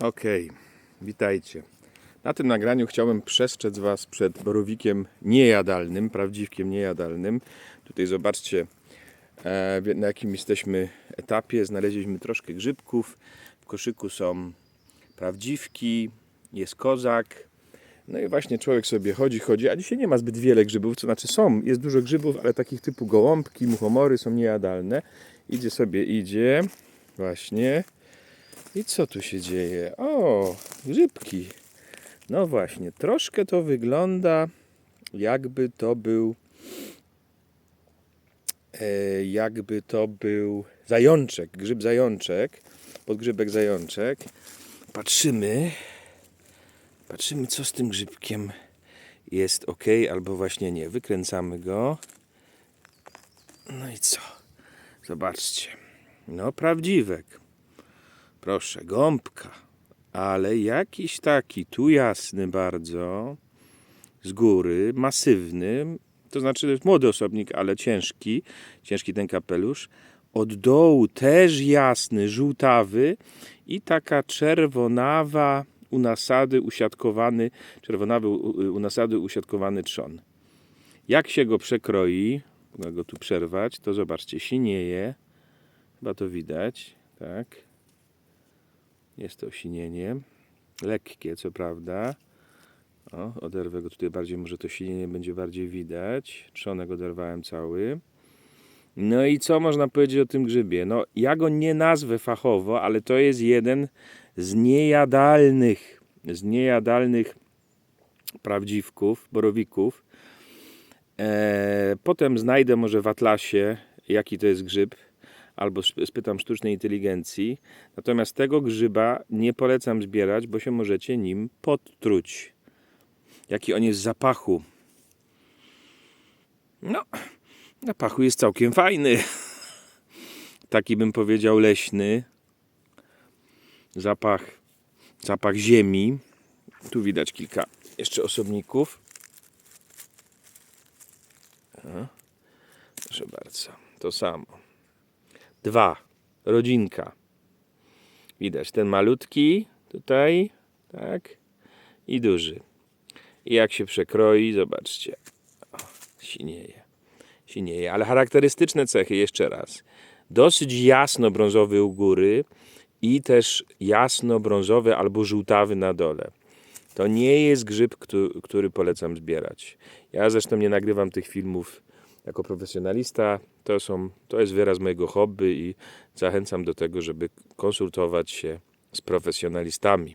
Okej, witajcie. Na tym nagraniu chciałbym przestrzec Was przed borowikiem niejadalnym, prawdziwkiem niejadalnym. Tutaj zobaczcie, e, na jakim jesteśmy etapie. Znaleźliśmy troszkę grzybków. W koszyku są prawdziwki, jest kozak. No i właśnie człowiek sobie chodzi, chodzi, a dzisiaj nie ma zbyt wiele grzybów, to znaczy są, jest dużo grzybów, ale takich typu gołąbki, muchomory są niejadalne. Idzie sobie, idzie, właśnie. I co tu się dzieje? O, grzybki. No właśnie, troszkę to wygląda jakby to był e, jakby to był zajączek, grzyb zajączek, podgrzybek zajączek. Patrzymy, patrzymy co z tym grzybkiem jest ok, albo właśnie nie. Wykręcamy go. No i co? Zobaczcie. No prawdziwek. Proszę, gąbka. Ale jakiś taki, tu jasny bardzo, z góry, masywny, to znaczy to jest młody osobnik, ale ciężki, ciężki ten kapelusz. Od dołu też jasny, żółtawy i taka czerwonawa u nasady usiadkowany, czerwonawy u, nasady usiadkowany trzon. Jak się go przekroi, mogę go tu przerwać, to zobaczcie, sinieje, chyba to widać, tak. Jest to sinienie. Lekkie, co prawda. O, oderwę go tutaj bardziej, może to sinienie będzie bardziej widać. Trzonek oderwałem cały. No i co można powiedzieć o tym grzybie? No, ja go nie nazwę fachowo, ale to jest jeden z niejadalnych, z niejadalnych prawdziwków, borowików. Eee, potem znajdę może w atlasie, jaki to jest grzyb albo sp- spytam sztucznej inteligencji. Natomiast tego grzyba nie polecam zbierać, bo się możecie nim podtruć. Jaki on jest zapachu. No, zapachu jest całkiem fajny. Taki bym powiedział leśny. Zapach, zapach ziemi. Tu widać kilka jeszcze osobników. Proszę bardzo, to samo. Dwa. Rodzinka. Widać ten malutki tutaj, tak? I duży. I jak się przekroi, zobaczcie. O, sinieje. Sinieje. Ale charakterystyczne cechy, jeszcze raz. Dosyć jasno brązowy u góry i też jasno brązowy albo żółtawy na dole. To nie jest grzyb, któ- który polecam zbierać. Ja zresztą nie nagrywam tych filmów jako profesjonalista. To, są, to jest wyraz mojego hobby i zachęcam do tego, żeby konsultować się z profesjonalistami.